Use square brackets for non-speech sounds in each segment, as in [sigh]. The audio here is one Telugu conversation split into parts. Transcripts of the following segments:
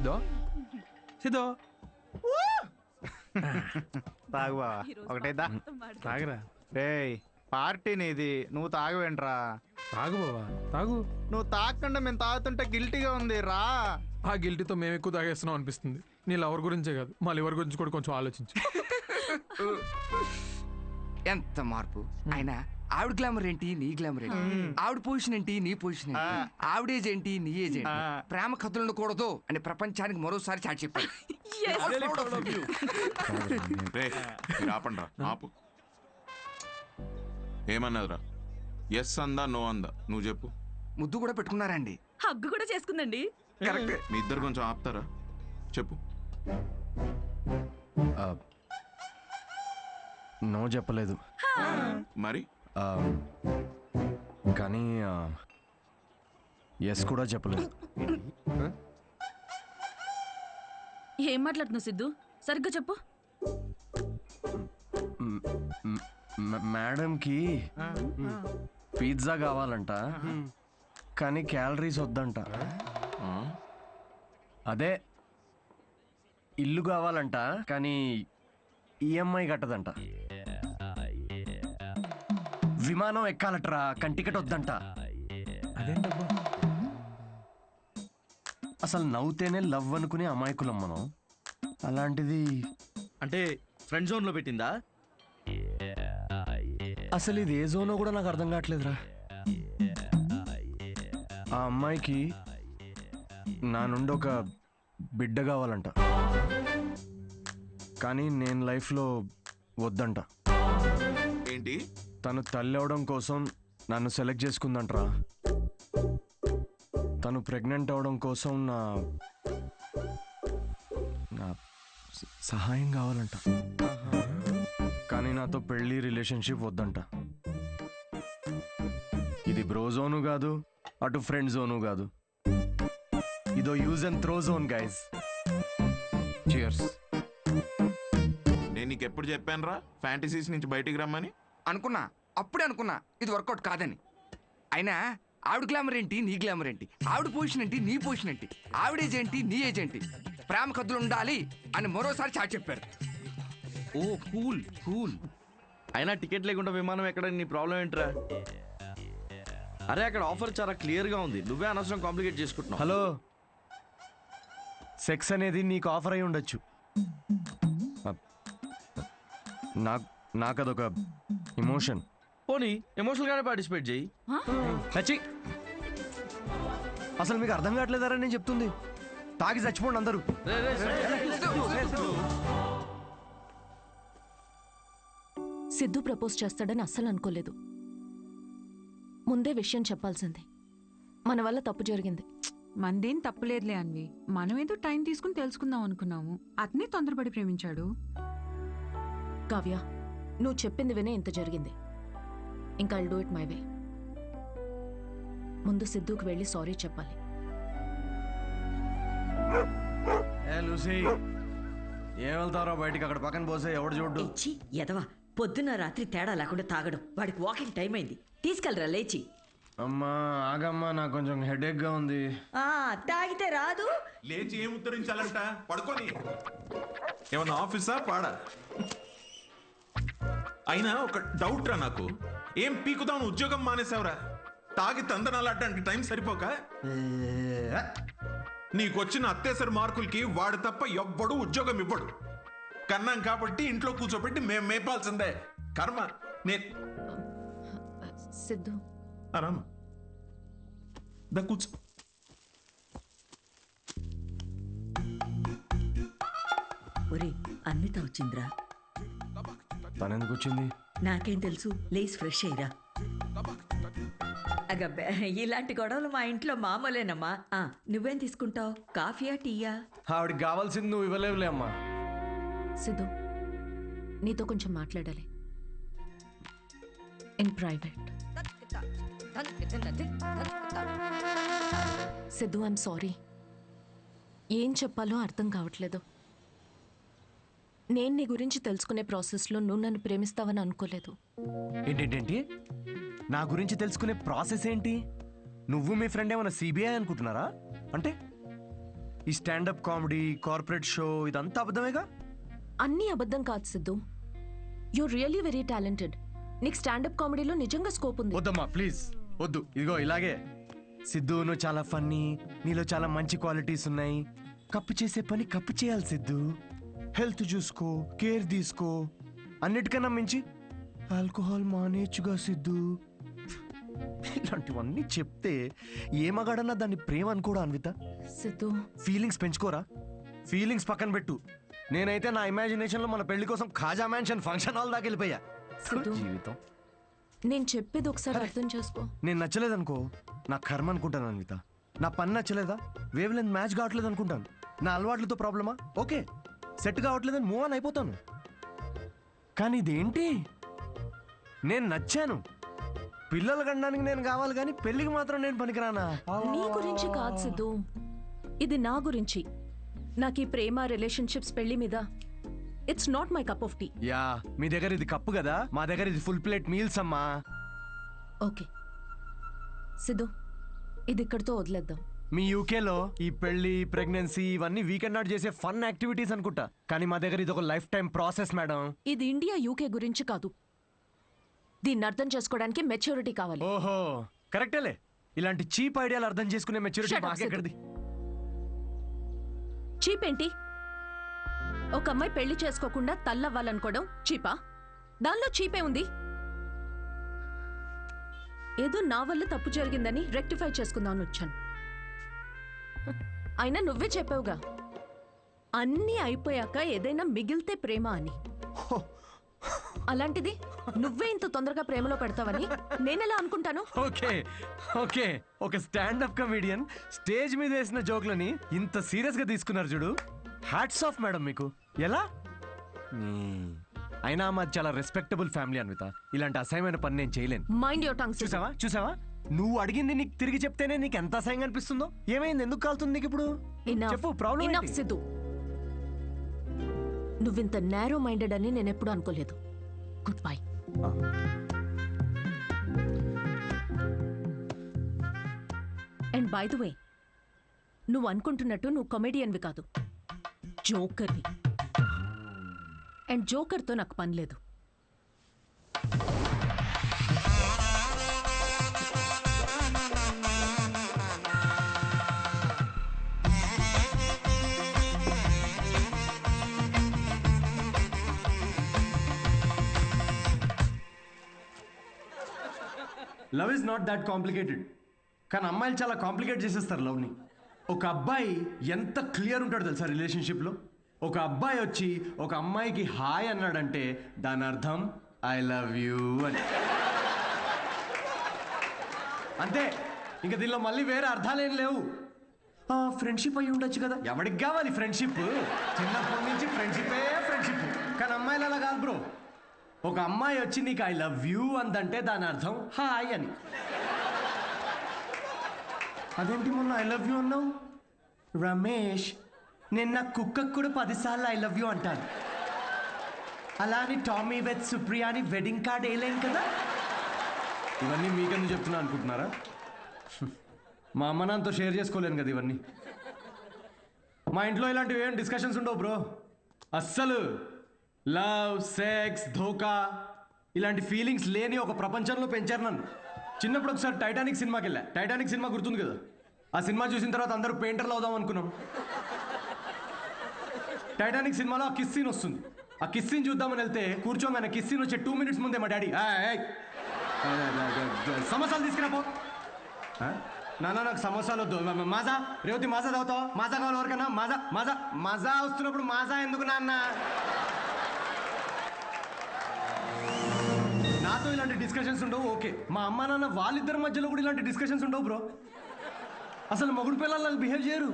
సిద్ధో? సిద్ధో? తాగు బావా ఒకటేదా తాగరా. రేయ్ పార్టీ నీది. నువ్వు తాగవేంట్రా? తాగు బావా. తాగు. నువ్వు తాగకుండా మేము తాగుతుంటే గిల్టీగా ఉంది. రా. ఆ గిల్టీతో మేము ఎక్కువ తాగేస్తున్నాం అనిపిస్తుంది. నీ లవర్ గురించే కాదు. మా లివర్ గురించి కూడా కొంచెం ఆలోచించు. [laughs] ఎంత మార్పు. ఆయన ఆవిడ గ్లామర్ ఏంటి? నీ గ్లామర్ ఏంటి? ఆవిడ పొజిషన్ ఏంటి? నీ పొజిషన్ ఏంటి? ఆవిడ ఏజ్ ఏంటి? నీ ఏజ్ ఏంటి? ప్రేమ కథలు ఉండకూడదు అని ప్రపంచానికి మరోసారి చాటి చెప్పాడు. [laughs] [laughs] ఆపండ్రా. ఆపు. ఏమన్నదిరా? ఎస్ అందా నో అందా? నువ్వు చెప్పు. ముద్దు కూడా పెట్టుకున్నారండి. హగ్గు కూడా చేసుకుందండి. కరెక్ట్ మీ ఇద్దరు కొంచెం ఆపుతారా? చెప్పు. నో చెప్పలేదు. మరి? కానీ ఎస్ కూడా చెప్పలేదు. ఏం మాట్లాడుతున్నావు సిద్ధు? సరిగ్గా చెప్పు. మేడంకి పిజ్జా కావాలంట కానీ క్యాలరీస్ వద్దంట? అదే ఇల్లు కావాలంట కానీ ఈఎంఐ కట్టదంట. విమానం ఎక్కాలట్రా కానీ టికెట్ వద్దంట. అదేంటబ్బా? అసలు నవ్వుతేనే లవ్ అనుకునే అమాయకులం మనం. అలాంటిది అంటే ఫ్రెండ్ జోన్లో పెట్టిందా? అసలు ఇది ఏ జోనో కూడా నాకు అర్థం కావట్లేదురా. ఆ అమ్మాయికి నా నుండి ఒక బిడ్డ కావాలంట. కానీ నేను లైఫ్లో వద్దంట. ఏంటి? తను తల్లి అవడం కోసం నన్ను సెలెక్ట్ చేసుకుందంట్రా. తను ప్రెగ్నెంట్ అవడం కోసం నా నా సహాయం కావాలంట. కానీ నాతో పెళ్ళి రిలేషన్షిప్ వద్దంట. ఇది బ్రో జోను కాదు అటు ఫ్రెండ్ జోను కాదు. ఇదో use and throw zone guys cheers నేను నీకు ఎప్పుడు చెప్పాను రా ఫ్యాంటసీస్ నుంచి బయటికి రమ్మని. అనుకున్నా అప్పుడే అనుకున్నా ఇది వర్కౌట్ కాదని. అయినా ఆవిడ గ్లామర్ ఏంటి నీ గ్లామర్ ఏంటి? ఆవిడ పొజిషన్ ఏంటి నీ పొజిషన్ ఏంటి? ఆవిడ ఏజ్ ఏంటి నీ ఏజ్ ఏంటి? ప్రేమ కథలు ఉండాలి అని మరోసారి చాటి చెప్పారు. Oh cool cool. అయినా టికెట్ లేకుండా విమానం ఎక్కడ? నీ ప్రాబ్లం ఏంట్రా? అరే అక్కడ ఆఫర్ చాలా క్లియర్గా ఉంది. నువ్వే అనవసరం కాంప్లికేట్ చేసుకుంటున్నావు. హలో. సెక్స్ అనేది నీకు ఆఫర్ అయి ఉండొచ్చు. నాకు నాకు అదొక ఇమోషన్ పోనీ ఎమోషనల్ గానే పార్టిసిపేట్ చేయి. చచ్చి అసలు మీకు అర్థం కావట్లేదారా నేను చెప్తుంది. తాగి చచ్చిపోండి అందరూ. సిద్ధు ప్రపోజ్ చేస్తాడని అస్సలు అనుకోలేదు. ముందే విషయం చెప్పాల్సింది. మన వల్ల తప్పు జరిగింది. మందేం తప్పులేదులే అన్వి. మనం ఏదో టైం తీసుకుని తెలుసుకుందాం అనుకున్నాము. అతనే తొందరపడి ప్రేమించాడు. కావ్య నువ్వు చెప్పింది వినే ఇంత జరిగింది. ఇంకా I'll do it my way ముందు సిద్ధుకి వెళ్ళి సారీ చెప్పాలి. ఏ లూసీ ఏం వెళ్తారో బయటికి అక్కడ పక్కన పోసే ఎవడు చూడ్డు ఇచ్చి ఎదవా పొద్దున్న రాత్రి తేడా లేకుండా తాగడం. వాడికి వాకింగ్ టైం అయింది. తీసుకెళ్ళరా లేచి. అమ్మా ఆగమ్మా నాకు కొంచెం హెడేక్గా ఉంది. ఆ తాగితే రాదు. లేచి ఏం ఉత్తరించాలంట? పడుకొని. ఏమన్నా ఆఫీసా పాడా. అయినా ఒక డౌట్ రా నాకు. ఏం పీకుదాం ఉద్యోగం మానేసావురా తాగి తందనాలాడడానికి టైం సరిపోక? నీకొచ్చిన అత్తేసరి మార్కులకి వాడు తప్ప ఎవ్వడు ఉద్యోగం ఇవ్వడు. కన్నాం కాబట్టి ఇంట్లో కూర్చోబెట్టి మేం మేపాల్సిందే. కర్మ నే సిద్ధు. ఆరామా దా కూర్చో. ఒరే అన్విత వచ్చిందిరా. తనెందుకు వచ్చింది నాకేం తెలుసు. Lay's fresh అయ్యిరా. అగబ్బే ఇలాంటి గొడవలు మా ఇంట్లో మామూలేనమ్మా. ఆ, నువ్వేం తీసుకుంటావు? కాఫీయా టీయా? ఆవిడకి కావాల్సింది నువ్వు ఇవ్వలేవులే అమ్మా. సిద్ధు నీతో కొంచెం మాట్లాడాలి. In private Siddhu I'm sorry ఏం చెప్పాలో అర్థం కావట్లేదు. నేను నీ గురించి తెలుసుకునే ప్రాసెస్లో నువ్వు నన్ను ప్రేమిస్తావని అనుకోలేదు. ఏంటేంటేంటి నా గురించి తెలుసుకునే ప్రాసెస్ ఏంటి? నువ్వు మీ ఫ్రెండ్ ఏమైనా సిబిఐ అనుకుంటున్నారా? అంటే ఈ స్టాండప్ కామెడీ కార్పొరేట్ షో ఇదంతా అబద్ధమేగా? అన్నీ అబద్ధం కాదు Siddhu. You really very talented నీకు స్టాండప్ కామెడీలో నిజంగా స్కోప్ ఉంది. వద్దమ్మా ప్లీజ్ వద్దు. ఇదిగో ఇలాగే. సిద్ధు నువ్వు చాలా ఫన్నీ నీలో చాలా మంచి క్వాలిటీస్ ఉన్నాయి. కప్పు చేసే పని కప్పు చేయాలి సిద్ధు. హెల్త్ చూసుకో కేర్ తీసుకో. అన్నిటికన్నా మించి ఆల్కహాల్ మానేచ్చుగా సిద్ధు. ఇలాంటివన్నీ చెప్తే ఏ మగాడన్నా దాన్ని ప్రేమ అనుకోడా అన్విత? సిద్ధు. ఫీలింగ్స్ పెంచుకోరా? ఫీలింగ్స్ పక్కన పెట్టు. నేనైతే నా ఇమాజినేషన్లో మన పెళ్ళి కోసం ఖాజా మ్యాన్షన్ ఫంక్షన్ హాల్ దాకా వెళ్ళిపోయా. సిద్ధు. జీవితం. నేను చెప్పేది ఒకసారి అర్థం చేసుకో. నేను నచ్చలేదనుకో నా కర్మ అనుకుంటాను అన్విత. నా పని నచ్చలేదా? వేవ్ లెంత్ మ్యాచ్ కావట్లేదు అనుకుంటాను. నా అలవాట్లతో ప్రాబ్లమా? ఓకే. సెట్ కావట్లేదని మూవ్ ఆన్ అయిపోతాను. కానీ ఇదేంటి? నేను నచ్చాను. పిల్లలు కనడానికి నేను కావాలి కానీ పెళ్ళికి మాత్రం నేను పనికిరానా? నీ గురించి కాదు సిద్ధు. ఇది నా గురించి. నాకు ఈ ప్రేమ రిలేషన్షిప్స్ పెళ్ళి మీద it's not my cup of tea. Yeah మీ దగ్గర ఇది కప్పు కదా? మా దగ్గర ఇది ఫుల్ ప్లేట్ మీల్స్ అమ్మా. ఓకే. సిద్ధు ఇది ఇక్కడితో వదిలేద్దాం. మీ యూకేలో ఈ పెళ్ళి ప్రెగ్నెన్సీ ఇవన్నీ వీకెండ్ నాట్ చేసే ఫన్ యాక్టివిటీస్ అనుకుంటా. కానీ మా దగ్గర ఇది ఒక లైఫ్ టైం ప్రాసెస్ మేడం. ఇది ఇండియా యూకే గురించి కాదు. దీన్ని అర్థం చేసుకోవడానికి మెచ్యూరిటీ కావాలి. ఓహో కరెక్టేలే. ఇలాంటి చీప్ ఐడియాలు అర్థం చేసుకునే మెచ్యూరిటీ Shut up, మాకెక్కడిది? చీప్ ఏంటి? ఒక అమ్మాయి పెళ్ళి చేసుకోకుండా తల్లవ్వాలనుకోవడం చీపా? దానిలో చీపే ఉంది. ఏదో నా వల్ల తప్పు జరిగిందని రెక్టిఫై చేసుకుందామని వచ్చాను. అయినా నువ్వే చెప్పావుగా. అన్నీ అయిపోయాక ఏదైనా మిగిలితే ప్రేమ అని. అలాంటిది నువ్వే ఇంత తొందరగా ప్రేమలో పెడతావని నేనెలా అనుకుంటాను? Okay okay. ఒక స్టాండప్ కమెడియన్ స్టేజ్ మీద వేసిన జోక్లని ఇంత సీరియస్గా తీసుకున్నారు చూడు. హ్యాట్స్ ఆఫ్ మేడం మీకు. ఎలా. అయినా మాది చాలా రెస్పెక్టబుల్ ఫ్యామిలీ అన్విత. ఇలాంటి అసహ్యమైన పని నేను చేయలేను. మైండ్ యువర్ టంగ్ చూసావా? చూసావా? నువ్వు అడిగింది నీకు తిరిగి చెప్తేనే నీకు ఎంత అసహ్యంగా అనిపిస్తుందో? ఏమైంది? ఎందుకు కాలుతుంది నీకు ఇప్పుడు? చెప్పు ప్రాబ్లం సిద్ధు. నువ్వింత నేరో మైండెడ్ అని నేను ఎప్పుడు అనుకోలేదు. Goodbye and by the way నువ్వు అనుకుంటున్నట్టు నువ్వు కమెడియన్వి కాదు. జోకర్వి అండ్ జోకర్తో నాకు పని లేదు. Love is not that complicated. కానీ అమ్మాయిలు చాలా కాంప్లికేట్ చేసేస్తారు లవ్ని. ఒక అబ్బాయి ఎంత క్లియర్ ఉంటాడు తెలుసా రిలేషన్షిప్లో? ఒక అబ్బాయి వచ్చి ఒక అమ్మాయికి హాయ్ అన్నాడంటే దాని అర్థం ఐ లవ్ యూ అని. అంతే. ఇంకా దీనిలో మళ్ళీ వేరే అర్థాలేం లేవు. ఫ్రెండ్షిప్ అయి ఉండొచ్చు కదా. ఎవరికి కావాలి ఫ్రెండ్షిప్? చిన్నప్పటి నుంచి ఫ్రెండ్షిపే ఫ్రెండ్షిప్. కానీ అమ్మాయిలు అలా కాదు బ్రో. ఒక అమ్మాయి వచ్చి నీకు ఐ లవ్ యూ అందంటే దాని అర్థం హాయ్ అని. అదేంటి మొన్న ఐ లవ్ యూ అన్నావు? రమేష్ నేను నా కుక్కకు కూడా పదిసార్లు ఐ లవ్ యూ అంటాను. అలా అని టామీ వెత్ సుప్రియా అని వెడ్డింగ్ కార్డ్ వేయలేం కదా? ఇవన్నీ మీకెందుకు చెప్తున్నా అనుకుంటున్నారా? మా అమ్మ నాన్నతో షేర్ చేసుకోలేను కదా ఇవన్నీ. మా ఇంట్లో ఇలాంటివి ఏం డిస్కషన్స్ ఉండవు బ్రో. అస్సలు. లవ్ సెక్స్ ధోకా ఇలాంటి ఫీలింగ్స్ లేని ఒక ప్రపంచంలో పెంచారు నన్ను. చిన్నప్పుడు ఒకసారి టైటానిక్ సినిమాకి వెళ్ళా. టైటానిక్ సినిమా గుర్తుంది కదా? ఆ సినిమా చూసిన తర్వాత అందరూ పెయింటర్లు అవుదాం అనుకున్నాం. టైటానిక్ సినిమాలో ఆ కిస్ సీన్ వస్తుంది. ఆ కిస్ సీన్ చూద్దామని వెళ్తే కూర్చోగానే కిస్ సీన్ వచ్చే టూ మినిట్స్ ముందే మా డాడీ సమోసాలు తీసుకురాపో నాన్న నాకు సమోసాలు వద్దు. మాజా రేవతి మాజా తాగుతావు? మాజా కావాలి ఎవరికన్నా? మాజా మాజా మజా వస్తున్నప్పుడు మాజా ఎందుకు నాన్న? డిస్కషన్స్ ఉండవు. ఓకే. మా అమ్మ నాన్న వాళ్ళిద్దరి మధ్యలో కూడా ఇలాంటి డిస్కషన్స్ ఉండవు బ్రో. అసలు మొగుడు పిల్లలు బిహేవ్ చేయరు.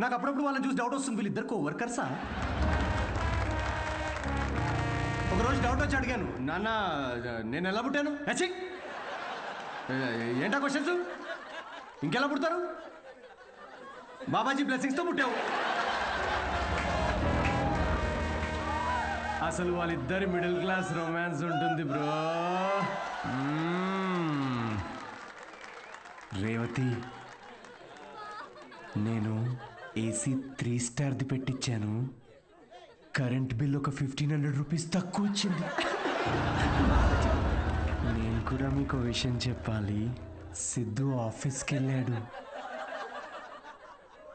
నాకు అప్పుడప్పుడు వాళ్ళని చూసి డౌట్ వస్తుంది. వీళ్ళిద్దరు వర్కర్సా ఒకరోజు డౌట్ వచ్చి అడిగాను నాన్న నేను ఎలా పుట్టాను? నచ్చి ఏంటా క్వశ్చన్స్ ఇంకెలా పుడతారు? బాబాజీ బ్లెస్సింగ్స్తో పుట్టావు. అసలు వాళ్ళిద్దరి మిడిల్ క్లాస్ రొమాన్స్ ఉంటుంది బ్రో. రేవతి నేను ఏసీ త్రీ స్టార్ది పెట్టించాను కరెంట్ బిల్ ఒక ఫిఫ్టీన్ హండ్రెడ్ రూపీస్ తక్కువ వచ్చింది. నేను కూడా మీకు విషయం చెప్పాలి. సిద్ధు ఆఫీస్కి వెళ్ళాడు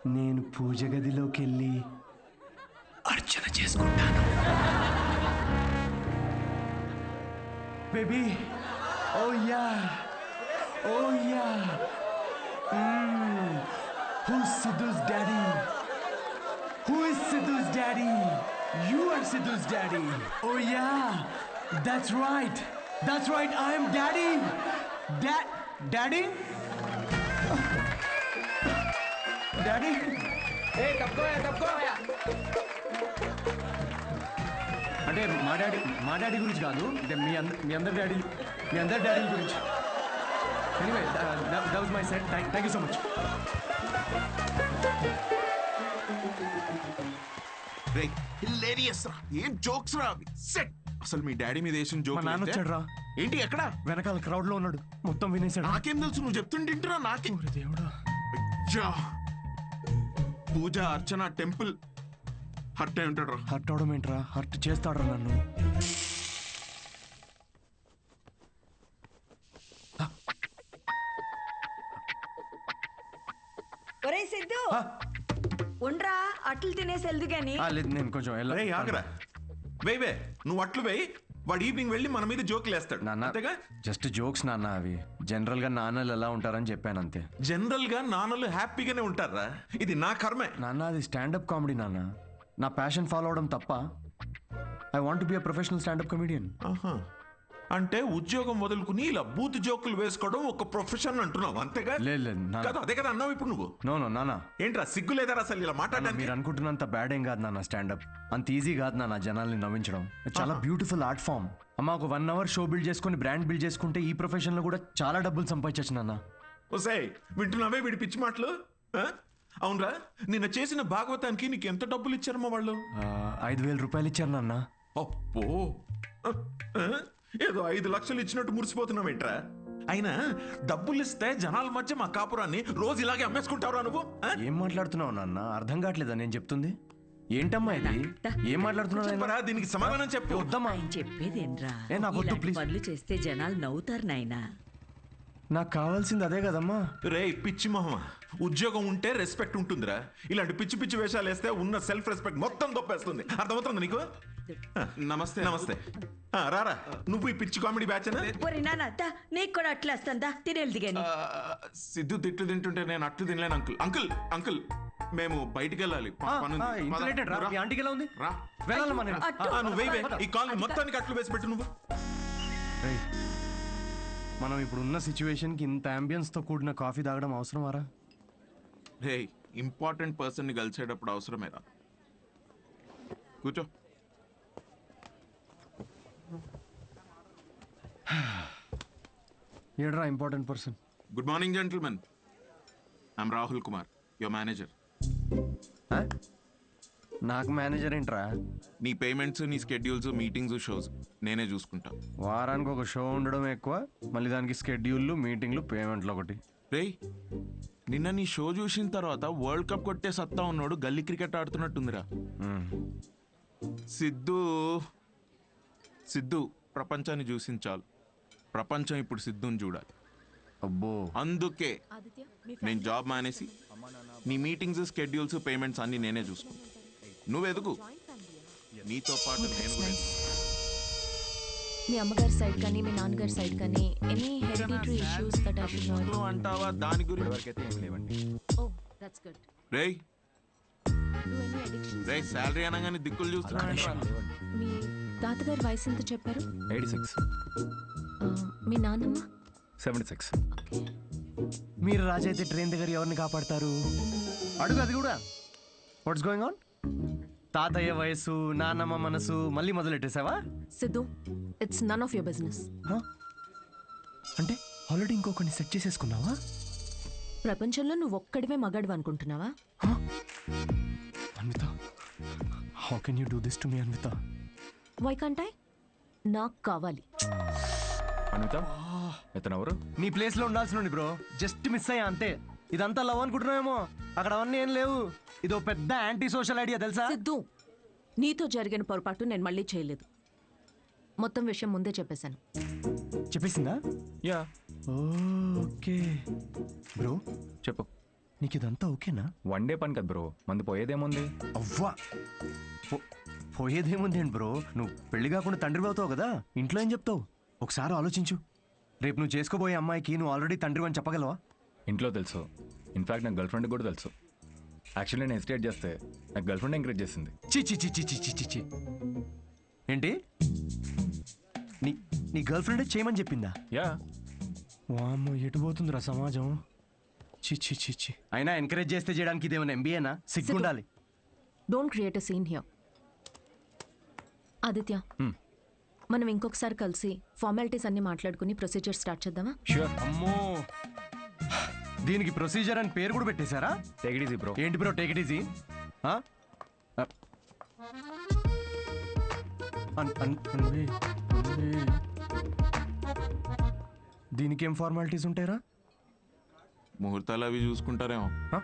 నేను పూజ గదిలోకి వెళ్ళి అర్చన చేసుకుంటాను. baby. Oh yeah. Oh yeah. Mm. Who's Sidhu's daddy? Who is Sidhu's daddy? You are Sidhu's daddy. Oh yeah. That's right. That's right. I am daddy. Dad, daddy. Daddy. Hey, tabko hai, tabko hai. అంటే మా డాడీ మా డాడీ గురించి కాదు అంటే మీ అంద మీ అందరి డాడీ మీ అందరి డాడీ గురించి. Anyway that was my set thank you so much hilarious రా. ఏం జోక్స్ రా సెట్ అసలు మీ డాడీ మీద వేసిన మా జోక్ నాన్న వచ్చాడు రా ఏంటి ఎక్కడ? వెనకాల క్రౌడ్లో ఉన్నాడు. మొత్తం వినేశాడు. నాకేం తెలుసు నువ్వు చెప్తుంటింటురా నాకే. ఓరి దేవుడా. పూజ అర్చన టెంపుల్. హర్ట్ అయి ఉంటాడు రా హర్ట్ అవడం ఏంట్రా? హర్ట్ చేస్తాడు నన్ను. ఒరే సిద్ధు. ఉండ్రా అట్లు తినేసి వెళ్దు గాని. ఆ, లేదు నేను కొంచెం వెళ్ళ- రే ఆగరా. వేవే నువ్వు అట్లు వేయి. వాడు ఈవినింగ్ వెళ్ళి మన మీద జోకులు వేస్తాడు. నాన్న అంతేగా? జస్ట్ జోక్స్ నాన్న అవి. జనరల్గా నాన్నలు ఎలా ఉంటారని చెప్పాను అంతే. జనరల్గా నాన్నలు హ్యాపీగానే ఉంటారా? ఇది నా కర్మే. నాన్న అది స్టాండప్ కామెడీ నాన్న. నా ప్యాషన్ ఫాలో అవడం తప్ప I want be a professional standup comedian ఆహా. అంటే ఉద్యోగం వదులుకుని ఇలా బూత్ జోకులు వేసుకోవడం ఒక ప్రొఫెషన్ అంటున్నావు అంతేగా? లేదు లేదు నాన్న. కదా అదే కదా అన్నావు ఇప్పుడు నువ్వు? నో నో నాన్న. ఏంట్రా సిగ్గు లేదా అసలు ఇలా నాన్న, మాట్లాడడానికి? మీరు అనుకుంటున్నంత బ్యాడ్ ఏం కాదు నాన్న స్టాండప్ అంత ఈజీ కాదు నాన్న జనాల్ని నవ్వించడం. చాలా బ్యూటిఫుల్ ఆర్ట్ ఫామ్ అమ్మ ఒక వన్ అవర్ షో బిల్డ్ చేసుకుని బ్రాండ్ బిల్డ్ చేసుకుంటే ఈ ప్రొఫెషన్లో కూడా చాలా డబ్బులు సంపాదించచ్చు నాన్న. ఒసే వింటున్నావే వీడి పిచ్చి మాటలు? ఆ? అవునరా? నిన్న చేసిన భాగవతానికి నీకు ఎంత డబ్బులు ఇచ్చారమ్మా వాళ్ళు? ఆ, ఐదు వేల రూపాయలు ఇచ్చారు నాన్న అప్పో? ఏదో ఐదు లక్షలు ఇచ్చినట్టు మురిసిపోతున్నావేంట్రా? అయినా డబ్బులు ఇస్తే జనాల మధ్య మా కాపురాన్ని రోజు ఇలాగే అమ్మేసుకుంటావురా నువ్వు? ఏం మాట్లాడుతున్నావు నాన్న? అర్థం కావట్లేదా నేను చెప్తుంది? ఏంటమ్మా ఇది? ఏం మాట్లాడుతున్నావు? చెప్పరా దీనికి సమాధానం చెప్పు. వద్దమ్మా. ఆయన చెప్పేదేంరా ఏ, నాకు వద్దు, ఇలాంటి please. పనులు చేస్తే జనాలు నవ్వుతారు నాయనా. నాకు కావాల్సింది అదే కదమ్మా. రే పిచ్చి మొహమా. ఉద్యోగం ఉంటే రెస్పెక్ట్ ఉంటుందిరా. ఇలాంటి పిచ్చి పిచ్చి వేషాలు వేస్తే ఉన్న సెల్ఫ్ రెస్పెక్ట్ మొత్తం దొప్పేస్తుంది అర్థమవుతుంది నీకు? నమస్తే. నమస్తే. ఆ, రారా. నువ్వు ఈ పిచ్చి కామెడీ బ్యాచ్ నీకు కూడా అట్లా వస్తుందా తినేది సిద్ధు తిట్లు తింటుంటే నేను అట్లు తినలేను అంకుల్. అంకుల్ అంకుల్ మేము బయటికి వెళ్ళాలి. ఆంటీకి ఎలా ఉంది? రా. ఈ కాల్ మొత్తానికి అట్లు వేసి పెట్టు నువ్వు. రేయ్, మనం ఇప్పుడు ఉన్న సిచ్యువేషన్కి ఇంత అంబియన్స్తో కూడిన కాఫీ తాగడం అవసరమారా? రే ఇంపార్టెంట్ పర్సన్ని కలిసేటప్పుడు అవసరమేరా? కూర్చో. [sighs] ఏడ్రా important person? Good morning gentlemen. I'm Rahul Kumar your manager. నాకు మేనేజర్ ఏంట్రా? నీ పేమెంట్స్ నీ స్కెడ్యూల్స్ మీటింగ్స్ షోస్ నేనే చూసుకుంటా. వారానికి ఒక షో ఉండడం ఎక్కువ మళ్ళీ దానికి స్కెడ్యూల్లు మీటింగ్లు పేమెంట్లు ఒకటి. రేయ్ నిన్న నీ షో చూసిన తర్వాత వరల్డ్ కప్ కొట్టే సత్తా ఉన్నాడు గల్లీ క్రికెట్ ఆడుతున్నట్టుందిరా. సిద్ధు సిద్ధు ప్రపంచాన్ని చూసింది చాలు. ప్రపంచం ఇప్పుడు సిద్ధుని చూడాలి. అబ్బో. అందుకే నేను జాబ్ మానేసి నీ మీటింగ్స్ స్కెడ్యూల్స్ పేమెంట్స్ అన్ని నేనే చూసుకుంటా. నువ్వు ఎదుగు నీతో పాటు నేను కూడా. మీ అమ్మగారి సైడ్ కానీ మీ నాన్నగారి సైడ్ కానీ any hereditary issues that I should నువ్వు నో అంటావా? దాని గురించి? ఓ దట్స్ గుడ్ రేయ్. డూ ఎనీ అడిక్షన్స్ రేయ్ శాలరీ అనగానే దిక్కులు చూస్తున్నా మీ తాతగారి వయసు ఎంత చెప్పారు? Eighty six. మీ నాన్నమ్మ? Seventy six. మీరు రాజు అయితే ట్రైన్ దగ్గర ఎవరిని కాపాడతారు? అడుగు అది కూడా. వాట్స్ గోయింగ్ ఆన్ తాతయ్య వయసు నాన్నమ్మ మనసు మళ్ళీ మొదలెట్టేసావా Siddhu it's none of your business హ? అంటే ఆల్రెడీ ఇంకొకరిని సెట్ చేసేసుకున్నావా? ప్రపంచంలో నువ్వు ఒక్కడివే మగాడు అనుకుంటున్నావా? Anvitha how can you do this to me Anvitha? Why కంటాయ్ నాకు కావాలి. అనిత ఇతను ఎవరు నీ ప్లేస్లో ఉండాల్సిన బ్రో జస్ట్ మిస్ అయ్యా అంతే. ఇదంతా లవ్ అనుకుంటున్నావేమో? అక్కడ అవన్నీ ఏం లేవు. ఇదో పెద్ద యాంటీ సోషల్ ఐడియా తెలుసా? సిద్ధు నీతో జరిగిన పొరపాటు నేను మళ్ళీ చేయలేదు. మొత్తం విషయం ముందే చెప్పేశాను. చెప్పేసిందా? యా. ఓకే. బ్రో చెప్పు. నీకు ఇదంతా ఓకేనా? వన్ డే పని కదా బ్రో. మంది పోయేదేముంది? అవ్వా. పో- పోయేదేముంది ఏంటి బ్రో? నువ్వు పెళ్ళి కాకుండా తండ్రి అవుతావు కదా? ఇంట్లో ఏం చెప్తావు? ఒకసారి ఆలోచించు. రేపు నువ్వు చేసుకోబోయే అమ్మాయికి నువ్వు ఆల్రెడీ తండ్రి అని చెప్పగలవా? ఇంట్లో తెలుసు. ఇన్ఫాక్ట్ నాకు గర్ల్ ఫ్రెండ్ కూడా తెలుసు. యాక్చువల్లీ నేను ఎస్టేట్ చేస్తే నాకు గర్ల్ ఫ్రెండ్ ఎంకరేజ్ చేసింది. చి చి చి చి చి చి చి చి ఏంటి? నీ నీ గర్ల్ ఫ్రెండే చేయమని చెప్పిందా? యా వామ్మో ఎటు పోతుందిరా సమాజం? చి చి చి చి అయినా ఎంకరేజ్ చేస్తే చేయడానికి ఇదేమైనా ఎంబీఏనా సిగ్గుండాలి. Don't create a scene here Aditya Hmm. మనం ఇంకొకసారి కలిసి ఫార్మాలిటీస్ అన్ని మాట్లాడుకుని ప్రొసీజర్ స్టార్ట్ చేద్దామా? షూర్ అమ్మో దీనికి ప్రొసీజర్ అని పేరు కూడా పెట్టేశారా? టేక్ ఇట్ ఈజీ బ్రో ఏంటి బ్రో టేక్ ఇట్ ఈజీ దీనికి ఏం ఫార్మాలిటీస్ ఉంటాయరా? ముహూర్తాలు అవి చూసుకుంటారేమో. ఆ?